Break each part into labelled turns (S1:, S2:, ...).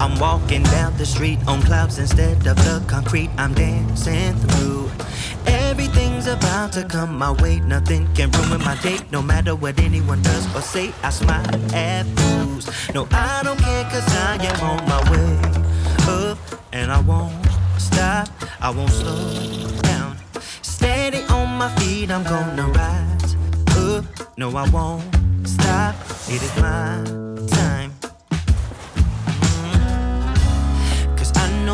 S1: I'm walking down the street on clouds instead of the concrete I'm dancing through. Everything's about to come my way, nothing can ruin my day. No matter what anyone does or say, I smile at fools. No, I don't care, cause I am on my way up, and I won't stop, I won't slow down. Steady on my feet, I'm gonna rise up. No, I won't stop, it is my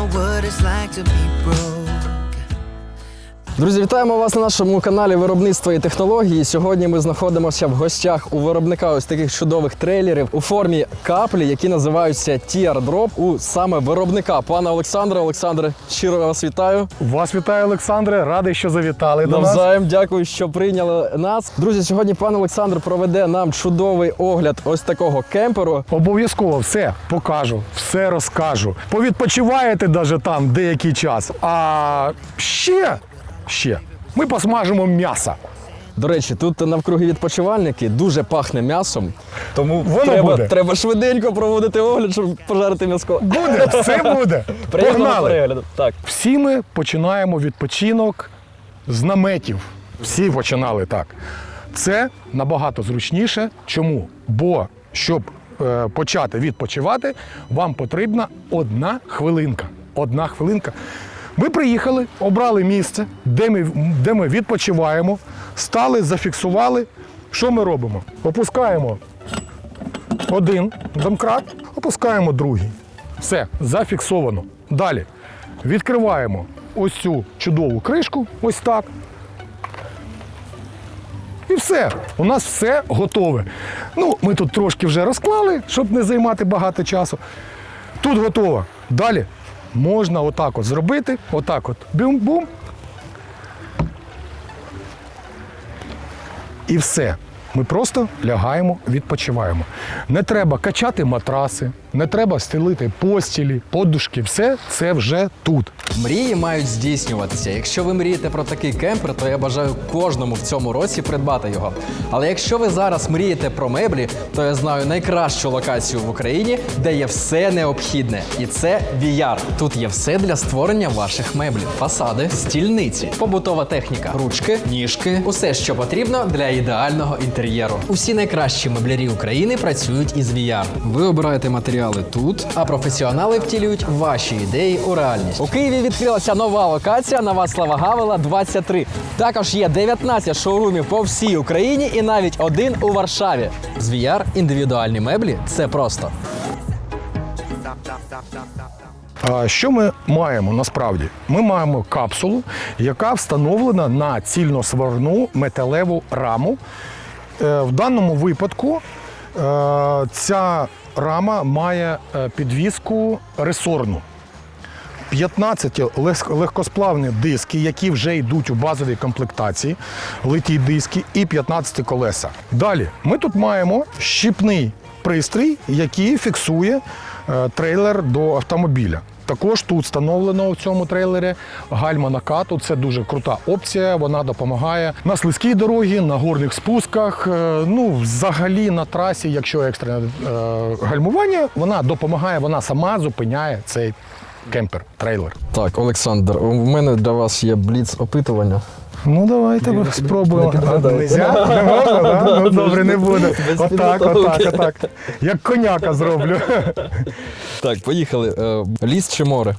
S1: what it's like to be broke.
S2: Друзі, вітаємо вас на нашому каналі Виробництво і технології. Сьогодні ми знаходимося в гостях у виробника ось таких чудових трейлерів у формі каплі, які називаються Teardrop у саме виробника пана Олександра. Олександре, щиро вас вітаю.
S3: Вас вітаю, Олександре. Радий, що завітали до нас.
S2: Навзаєм дякую, що прийняли нас. Друзі, сьогодні пан Олександр проведе нам чудовий огляд ось такого кемперу.
S3: Обов'язково все покажу, все розкажу. Повідпочиваєте навіть там деякий час. А ще, ще ми посмажимо м'ясо.
S2: До речі, тут навкруги відпочивальники дуже пахне м'ясом. Тому
S3: Воно
S2: треба,
S3: буде.
S2: треба швиденько проводити огляд, щоб пожарити м'яско.
S3: Буде, все буде.
S2: Приємного
S3: Погнали.
S2: перегляду. Так.
S3: Всі ми починаємо відпочинок з наметів. Всі починали так. Це набагато зручніше. Чому? Бо щоб е, почати відпочивати, вам потрібна одна хвилинка. Одна хвилинка. Ми приїхали, обрали місце, де ми, де ми відпочиваємо, стали, зафіксували. Що ми робимо? Опускаємо один домкрат, опускаємо другий. Все, зафіксовано. Далі відкриваємо ось цю чудову кришку, ось так. І все, у нас все готове. Ну, ми тут трошки вже розклали, щоб не займати багато часу. Тут готово. Далі можна отак от зробити, отак от бум-бум. І все. Ми просто лягаємо, відпочиваємо. Не треба качати матраси, не треба стелити постілі, подушки. Все це вже тут.
S2: Мрії мають здійснюватися. Якщо ви мрієте про такий кемпер, то я бажаю кожному в цьому році придбати його. Але якщо ви зараз мрієте про меблі, то я знаю найкращу локацію в Україні, де є все необхідне. І це VR. Тут є все для створення ваших меблів: фасади, стільниці, побутова техніка, ручки, ніжки, усе, що потрібно для ідеального інтер'єру. Усі найкращі меблярі України працюють із VR. Ви обираєте матеріали тут, а професіонали втілюють ваші ідеї у реальність. У Києві відкрилася нова локація на Вацлава Гавела 23. Також є 19 шоурумів по всій Україні і навіть один у Варшаві. З VR індивідуальні меблі це просто.
S3: Що ми маємо насправді? Ми маємо капсулу, яка встановлена на цільносварну металеву раму. Е, В даному випадку е, ця рама має е, підвіску ресорну. 15 лег- легкосплавні диски, які вже йдуть у базовій комплектації, литі диски, і 15 колеса. Далі ми тут маємо щіпний пристрій, який фіксує е, трейлер до автомобіля. Також тут встановлено в цьому трейлері гальма накату. Це дуже крута опція. Вона допомагає на слизькій дорогі, на горних спусках. е, Ну, взагалі на трасі, якщо екстрене е, гальмування, вона допомагає, вона сама зупиняє цей кемпер, трейлер.
S2: Так, Олександр, у мене для вас є бліц опитування.
S3: Ну давайте
S2: Не-
S3: спробуємо. Нельзя? Не можна, да? Ну добре, не буде. Отак, отак, отак. Як коняка зроблю.
S2: Так, поїхали. Е, ліс чи море?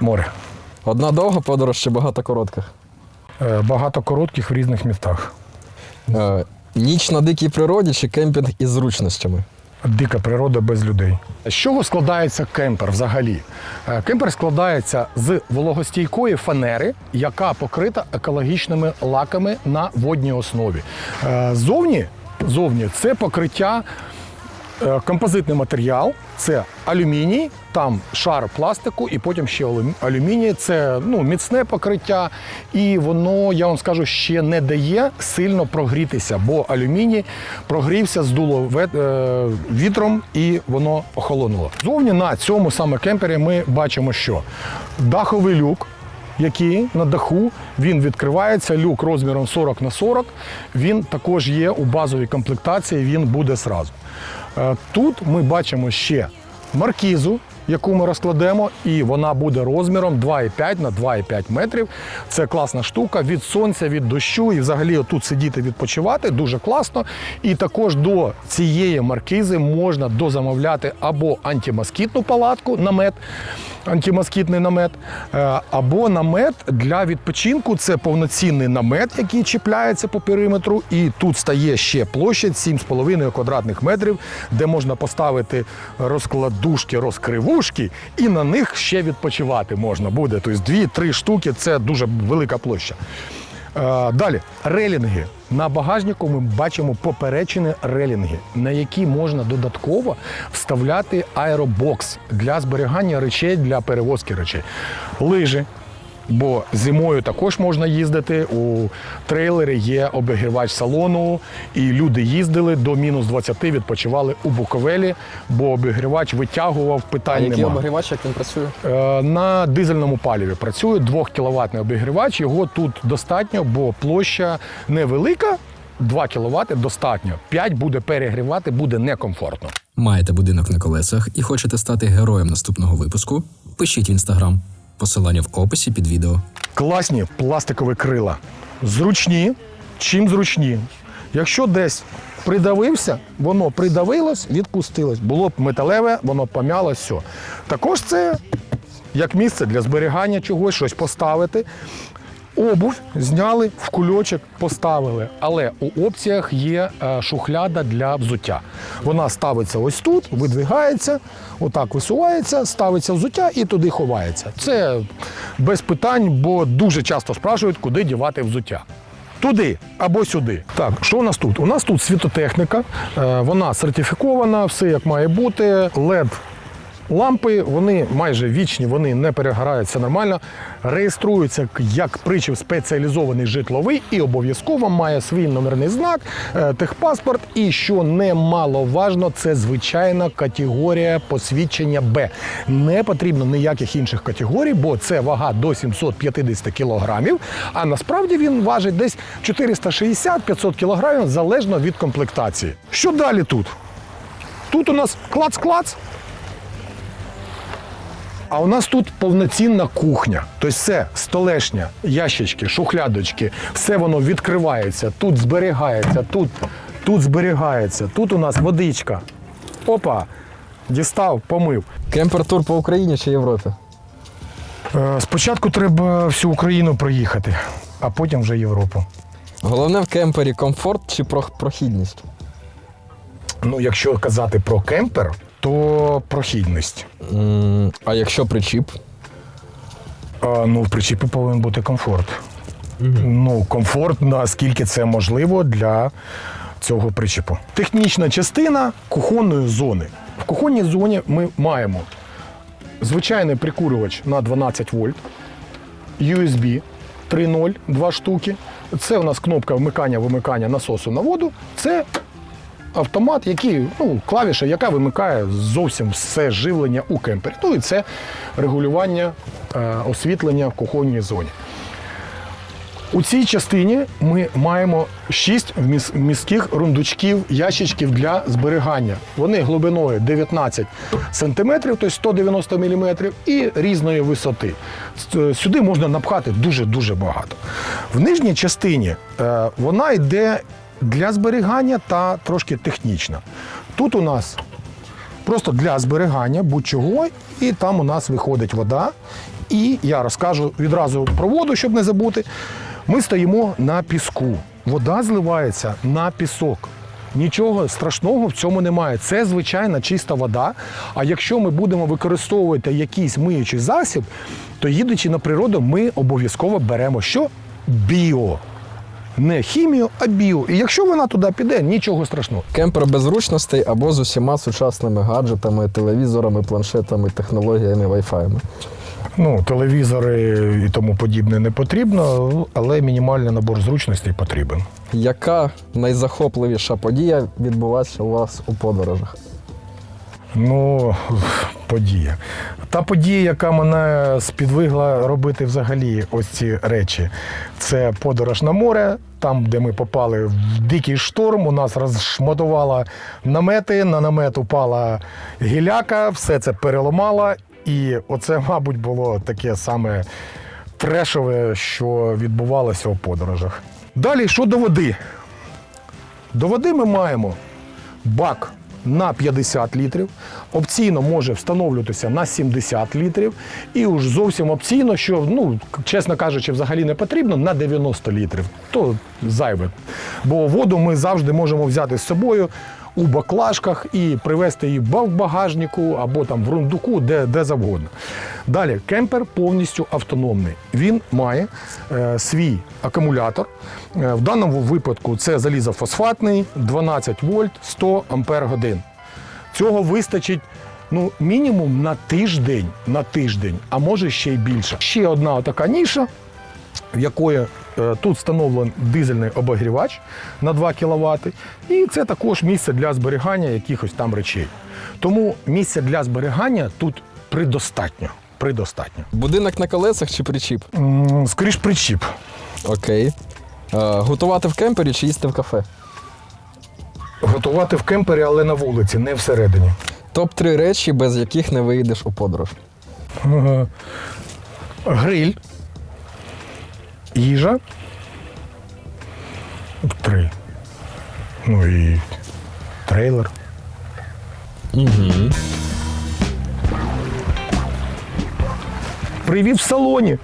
S3: Море.
S2: Одна довга подорож чи багато коротких?
S3: Е, Багато коротких в різних містах.
S2: Е, ніч на дикій природі чи кемпінг із зручностями?
S3: Дика природа без людей. З чого складається кемпер взагалі? Е, Кемпер складається з вологостійкої фанери, яка покрита екологічними лаками на водній основі. Е, Зовні, зовні це покриття композитний матеріал, це алюміній, там шар пластику, і потім ще алюміній. Це ну, міцне покриття, і воно, я вам скажу, ще не дає сильно прогрітися, бо алюміній прогрівся, здуло е, вітром і воно охолонуло. Зовні на цьому саме кемпері ми бачимо, що даховий люк який на даху він відкривається, люк розміром 40 на 40. Він також є у базовій комплектації, він буде зразу. Е, Тут ми бачимо ще маркізу, яку ми розкладемо, і вона буде розміром 2,5 на 2,5 метрів. Це класна штука від сонця, від дощу, і взагалі тут сидіти відпочивати дуже класно. І також до цієї маркізи можна дозамовляти або антимоскітну палатку, намет, антимоскітний намет, е, або намет для відпочинку. Це повноцінний намет, який чіпляється по периметру. І тут стає ще площадь 7,5 квадратних метрів, де можна поставити розкладушки, розкривушки, і на них ще відпочивати можна буде. Тобто дві-три штуки це дуже велика площа. Е, Далі релінги. На багажнику ми бачимо поперечені релінги, на які можна додатково вставляти аеробокс для зберігання речей для перевозки речей. Лижі. Бо зимою також можна їздити. У трейлері є обігрівач салону, і люди їздили до мінус 20, відпочивали у Буковелі, бо обігрівач витягував
S2: А
S3: питань
S2: який
S3: немає.
S2: обігрівач, як він працює?
S3: Е, На дизельному паліві працює 2 кВт обігрівач. Його тут достатньо, бо площа невелика. 2 кВт достатньо. 5 буде перегрівати, буде некомфортно.
S4: Маєте будинок на колесах і хочете стати героєм наступного випуску? Пишіть в інстаграм. Посилання в описі під відео.
S3: Класні пластикові крила. Зручні. Чим зручні? Якщо десь придавився, воно придавилось, відпустилось. Було б металеве, воно помялось, все. Також це як місце для зберігання чогось, щось поставити. Обувь зняли, в кульочок поставили. Але у опціях є е, шухляда для взуття. Вона ставиться ось тут, видвигається, отак висувається, ставиться взуття і туди ховається. Це без питань, бо дуже часто спрашують, куди дівати взуття. Туди або сюди. Так, що у нас тут? У нас тут світотехніка, е, вона сертифікована, все як має бути. LED Лампи вони майже вічні, вони не перегорають, все нормально. Реєструються як причіп спеціалізований житловий і обов'язково має свій номерний знак, е, техпаспорт. І що немаловажно, це звичайна категорія посвідчення Б. Не потрібно ніяких інших категорій, бо це вага до 750 кілограмів. А насправді він важить десь 460-500 кілограмів залежно від комплектації. Що далі тут? Тут у нас клац-клац. А у нас тут повноцінна кухня. Тобто все, столешня, ящички, шухлядочки, все воно відкривається, тут зберігається, тут, тут зберігається, тут у нас водичка. Опа! Дістав, помив.
S2: Кемпер-тур по Україні чи Європі?
S3: Е, Спочатку треба всю Україну проїхати, а потім вже Європу.
S2: Головне в кемпері комфорт чи про- прохідність?
S3: Ну, якщо казати про кемпер, то прохідність.
S2: М, А якщо причіп?
S3: А, ну, в причіпі повинен бути комфорт. Ну, комфорт, наскільки це можливо для цього причіпу. Технічна частина кухонної зони. В кухонній зоні ми маємо звичайний прикурювач на 12 вольт, USB 3.0, два штуки. Це у нас кнопка вмикання-вимикання насосу на воду. Це автомат, який, ну, клавіша, яка вимикає зовсім все живлення у кемпері. Ну і це регулювання е, освітлення в кухонній зоні. У цій частині ми маємо 6 міських рундучків, ящичків для зберігання. Вони глибиною 19 см, тобто 190 мм, і різної висоти. Сюди можна напхати дуже-дуже багато. В нижній частині е, вона йде для зберігання та трошки технічна. Тут у нас просто для зберігання будь-чого, і там у нас виходить вода. І я розкажу відразу про воду, щоб не забути. Ми стоїмо на піску. Вода зливається на пісок. Нічого страшного в цьому немає. Це звичайна чиста вода. А якщо ми будемо використовувати якийсь миючий засіб, то їдучи на природу, ми обов'язково беремо що? Біо. Не хімію, а біо. І якщо вона туди піде, нічого страшного.
S2: Кемпер без зручностей або з усіма сучасними гаджетами, телевізорами, планшетами, технологіями, вайфаями.
S3: Ну, телевізори і тому подібне не потрібно, але мінімальний набор зручностей потрібен.
S2: Яка найзахопливіша подія відбулася у вас у подорожах?
S3: Ну, подія. Та подія, яка мене спідвигла робити взагалі ось ці речі, це подорож на море, там, де ми попали в дикий шторм, у нас розшматувала намети, на намет упала гіляка, все це переламало. І оце, мабуть, було таке саме трешове, що відбувалося у подорожах. Далі, що до води? До води ми маємо бак на 50 літрів, опційно може встановлюватися на 70 літрів, і уж зовсім опційно, що, ну, чесно кажучи, взагалі не потрібно, на 90 літрів. То зайве. Бо воду ми завжди можемо взяти з собою у баклажках і привезти її в багажнику або там в рундуку, де, де завгодно. Далі, кемпер повністю автономний. Він має е, свій акумулятор. Е, в даному випадку це залізофосфатний 12 вольт 100 ампер годин. Цього вистачить ну, мінімум на тиждень, на тиждень, а може ще й більше. Ще одна така ніша, в якої тут встановлений дизельний обогрівач на 2 кВт, і це також місце для зберігання якихось там речей. Тому місця для зберігання тут придостатньо. Придостатньо.
S2: Будинок на колесах чи причіп?
S3: Скоріш причіп.
S2: Окей. Е, готувати в кемпері чи їсти в кафе?
S3: Готувати в кемпері, але на вулиці, не всередині.
S2: Топ-3 речі, без яких не виїдеш у подорож.
S3: Е, Гриль. Їжа. Три. Ну і трейлер. Привіт в салоні.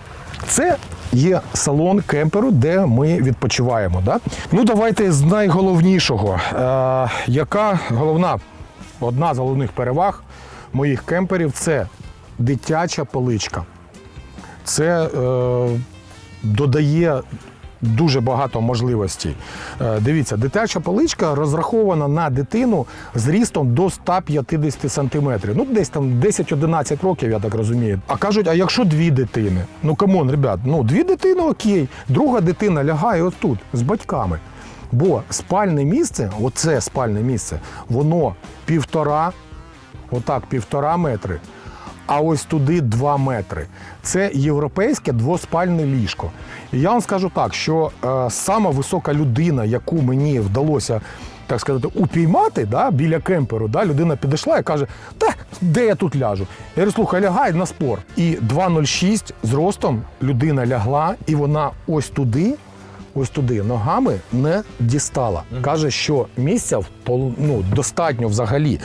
S3: Це є салон кемперу, де ми відпочиваємо. Да? Ну, давайте з найголовнішого. Е, яка головна, одна з головних переваг моїх кемперів це дитяча поличка. Це е, додає дуже багато можливостей. Е, дивіться, дитяча поличка розрахована на дитину з рістом до 150 сантиметрів. Ну, десь там 10-11 років, я так розумію. А кажуть, а якщо дві дитини? Ну камон, ребят, ну дві дитини окей. Друга дитина лягає отут з батьками. Бо спальне місце, оце спальне місце, воно півтора отак півтора метри, а ось туди 2 метри. Це європейське двоспальне ліжко. І я вам скажу так, що е, сама висока людина, яку мені вдалося. Так сказати, упіймати да, біля кемперу, да, людина підійшла і каже, та де я тут ляжу? Я говорю, слухай, лягай на спор. І 2,06 зростом людина лягла, і вона ось туди, ось туди ногами не дістала. Каже, що місця ну, достатньо взагалі.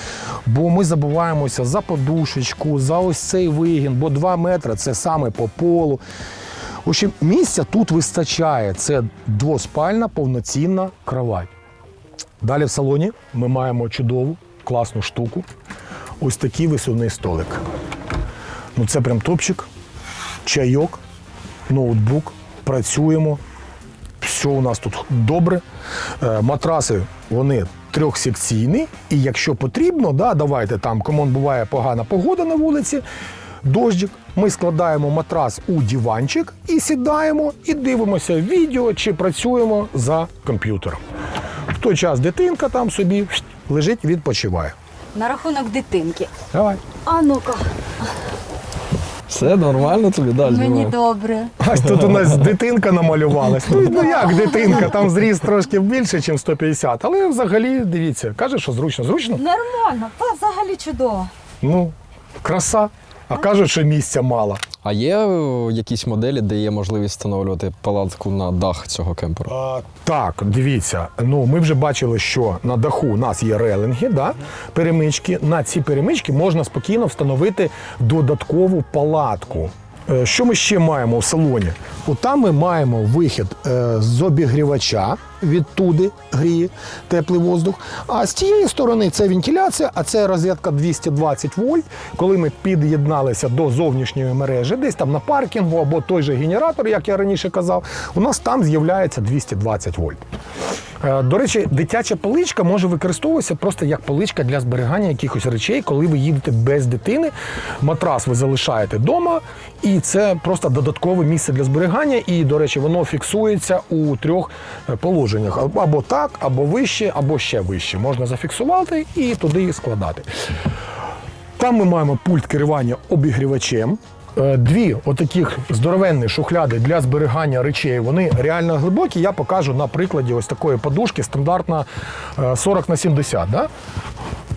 S3: Бо ми забуваємося за подушечку, за ось цей вигін, бо 2 метри це саме по полу. В общем, місця тут вистачає. Це двоспальна повноцінна кровать. Далі в салоні ми маємо чудову, класну штуку. Ось такий висувний столик. Ну це прям топчик, чайок, ноутбук, працюємо. Все у нас тут добре. Е, Матраси вони трьохсекційні, і якщо потрібно, да, давайте там, кому буває погана погода на вулиці, дощик, ми складаємо матрас у диванчик і сідаємо, і дивимося відео чи працюємо за комп'ютером. В той час дитинка там собі лежить, відпочиває.
S5: На рахунок дитинки.
S3: Давай.
S5: А ну-ка,
S2: Все нормально тобі далі.
S5: мені добре.
S3: А тут у нас дитинка намалювалась. Ну, ну як дитинка, там зріс трошки більше, ніж 150. Але взагалі, дивіться, каже, що зручно. Зручно?
S5: Нормально, та взагалі чудово.
S3: Ну, краса. А кажуть, що місця мало.
S2: А є е, якісь моделі, де є можливість встановлювати палатку на дах цього кемперу?
S3: А, так, дивіться. Ну, ми вже бачили, що на даху у нас є релинги, да? перемички. На ці перемички можна спокійно встановити додаткову палатку. Е, Що ми ще маємо в салоні? Отам ми маємо вихід е, з обігрівача, відтуди гріє теплий воздух. А з цієї сторони це вентиляція, а це розетка 220 вольт. Коли ми під'єдналися до зовнішньої мережі, десь там на паркінгу або той же генератор, як я раніше казав, у нас там з'являється 220 вольт. Е, До речі, дитяча поличка може використовуватися просто як поличка для зберігання якихось речей, коли ви їдете без дитини. Матрас ви залишаєте вдома, і це просто додаткове місце для зберігання. І, до речі, воно фіксується у трьох е, положеннях: або так, або вище, або ще вище. Можна зафіксувати і туди складати. Там ми маємо пульт керування обігрівачем. Е, Дві отаких здоровенні шухляди для зберігання речей. Вони реально глибокі. Я покажу на прикладі ось такої подушки, стандартна е, 40 на 70. Да?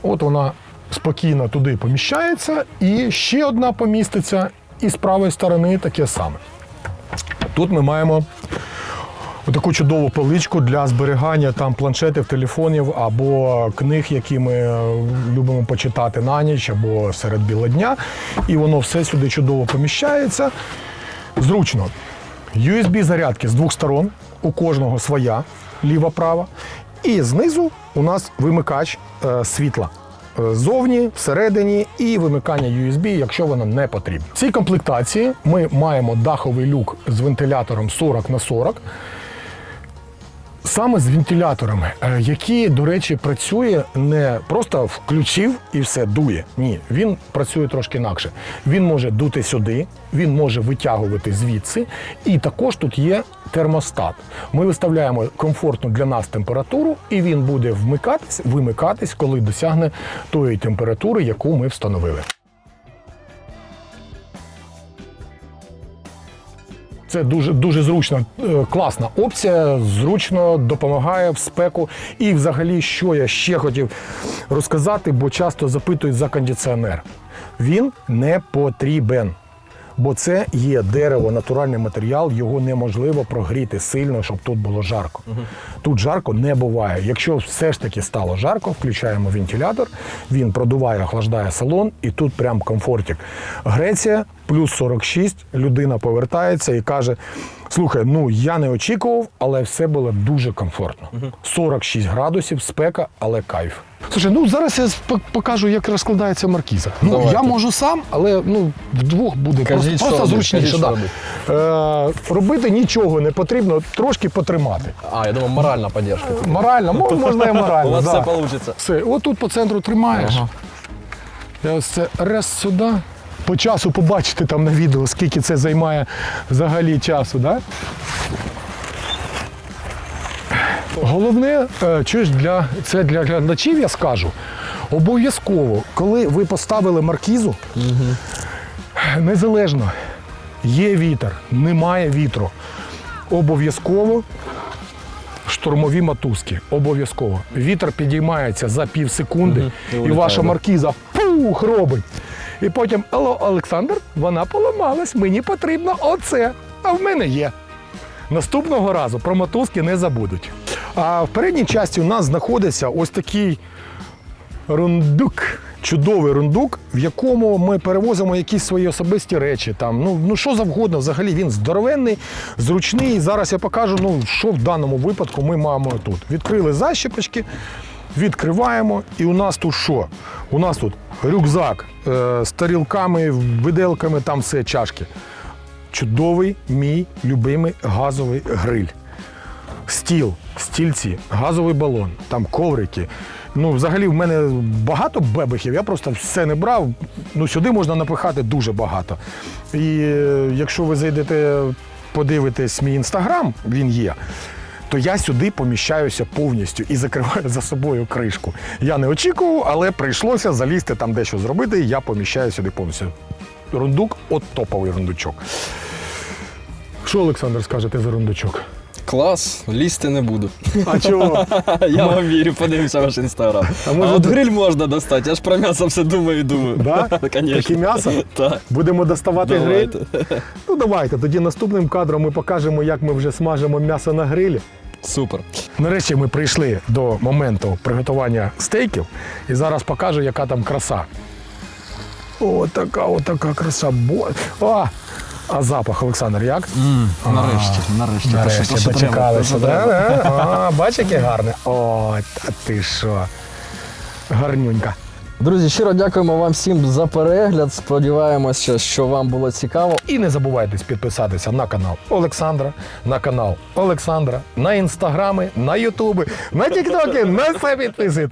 S3: От вона спокійно туди поміщається, і ще одна поміститься, і з правої сторони таке саме. Тут ми маємо таку чудову поличку для зберігання там планшетів, телефонів або книг, які ми е, любимо почитати на ніч або серед біла дня. І воно все сюди чудово поміщається. Зручно. USB-зарядки з двох сторон, у кожного своя, ліва-права. І знизу у нас вимикач е, світла. Е, Ззовні, всередині і вимикання USB, якщо воно не потрібно. В цій комплектації ми маємо даховий люк з вентилятором 40 на 40 саме з вентиляторами, е, які, до речі, працює не просто включив і все дує. Ні, він працює трошки інакше. Він може дути сюди, він може витягувати звідси, і також тут є термостат. Ми виставляємо комфортну для нас температуру, і він буде вмикатись, вимикатись, коли досягне тої температури, яку ми встановили. Це дуже дуже зручна, е, класна опція, зручно допомагає в спеку. І взагалі, що я ще хотів розказати, бо часто запитують за кондиціонер. Він не потрібен. Бо це є дерево, натуральний матеріал, його неможливо прогріти сильно, щоб тут було жарко. Тут жарко не буває. Якщо все ж таки стало жарко, включаємо вентилятор, він продуває, охлаждає салон, і тут прям комфортик. Греція плюс 46, людина повертається і каже: слухай, ну я не очікував, але все було дуже комфортно. 46 градусів, спека, але кайф. Слушай, ну зараз я покажу, як розкладається маркіза. Ну
S2: Давайте.
S3: я можу сам, але ну вдвох буде
S2: Кажіть,
S3: просто, просто зручніше. да. Е, робити нічого не потрібно, трошки потримати.
S2: А, я думаю, моральна підтримка.
S3: Морально, можна і
S2: У
S3: морально.
S2: вас
S3: да.
S2: все вийде.
S3: Все, от тут по центру тримаєш.
S2: Ага.
S3: Я ось це раз сюди. По часу побачите там на відео, скільки це займає взагалі часу, да? Головне, е, чуєш, для, це для глядачів я скажу. Обов'язково, коли ви поставили маркізу, незалежно, є вітер, немає вітру. Обов'язково штурмові мотузки. Обов'язково. Вітер підіймається за пів секунди, і,
S2: улітає,
S3: ваша маркіза пух робить. І потім, алло, Олександр, вона поламалась, мені потрібно оце. А в мене є. Наступного разу про мотузки не забудуть. А в передній часті у нас знаходиться ось такий рундук. Чудовий рундук, в якому ми перевозимо якісь свої особисті речі. Там, ну, ну що завгодно, взагалі він здоровенний, зручний. Зараз я покажу, ну, що в даному випадку ми маємо тут. Відкрили защіпочки, відкриваємо, і у нас тут що? У нас тут рюкзак е, з тарілками, виделками, там все чашки. Чудовий мій любимий газовий гриль стіл, стільці, газовий балон, там коврики. Ну, взагалі, в мене багато бебехів, я просто все не брав. Ну, сюди можна напихати дуже багато. І е, якщо ви зайдете, подивитесь мій інстаграм, він є. То я сюди поміщаюся повністю і закриваю за собою кришку. Я не очікував, але прийшлося залізти там дещо зробити, і я поміщаю сюди повністю. Рундук от топовий рундучок. Що Олександр скажете за рундучок?
S2: Клас, лізти не буду.
S3: А чого?
S2: Я вам вірю, подивимося ваш інстаграм. А,
S3: може,
S2: от гриль можна достати, я ж про м'ясо все думаю і думаю.
S3: Да? Таке м'ясо?
S2: Так.
S3: Будемо доставати гриль? Ну давайте. Тоді наступним кадром ми покажемо, як ми вже смажимо м'ясо на грилі.
S2: Супер.
S3: Нарешті ми прийшли до моменту приготування стейків, і зараз покажу, яка там краса. О, така, о, така краса. Бо... А, а запах, Олександр, як?
S2: Нарешті, нарешті.
S3: Нарешті дочекалися. Да? Да? А, бач, яке гарне. О, та ти що. Гарнюнька.
S2: Друзі, щиро дякуємо вам всім за перегляд. Сподіваємося, що вам було цікаво.
S3: І не забувайте підписатися на канал Олександра, на канал Олександра, на інстаграми, на ютуби, на тіктоки, на все підписуйтесь.